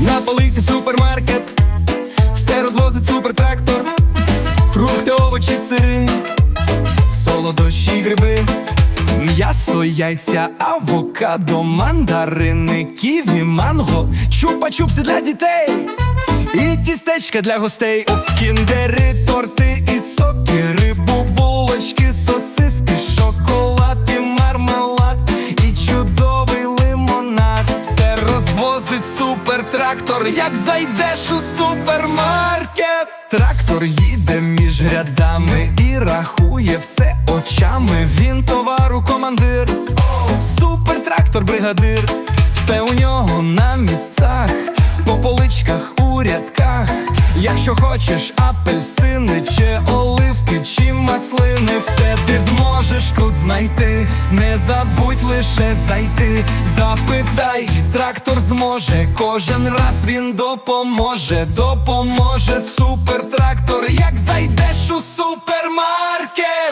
На полиці в супермаркет, все розвозить супертрактор, фрукти, овочі, сири, солодощі, гриби, м'ясо, яйця, авокадо, мандарини, ківі, манго, чупа-чупси для дітей, і тістечка для гостей, кіндери, торти і соки, рибу, булочки. Супертрактор, як зайдеш у супермаркет. Трактор їде між рядами і рахує все очами. Він товару командир, супертрактор бригадир, все у нього на місцях, по поличках у рядках. Якщо хочеш апельсини, чи оливки, чи маслини, все ти зможеш тут знайти. Не забудь лише зайти. Запитай, трактор зможе. Кожен раз він допоможе, допоможе супертрактор, як зайдеш у супермаркет.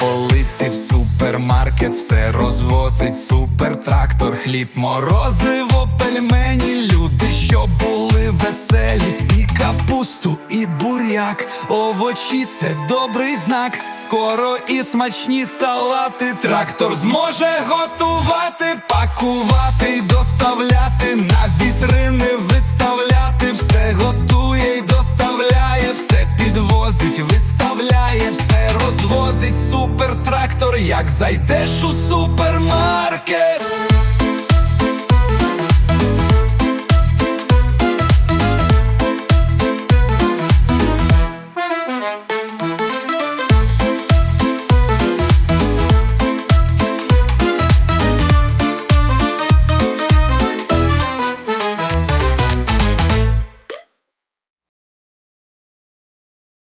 Полиці в супермаркет все розвозить супертрактор, хліб, морозиво, пельмені, люди, що були веселі, і капусту, і буряк, овочі це добрий знак. Скоро і смачні салати. Трактор зможе готувати, пакувати все розвозить супертрактор, як зайдеш у супермаркет.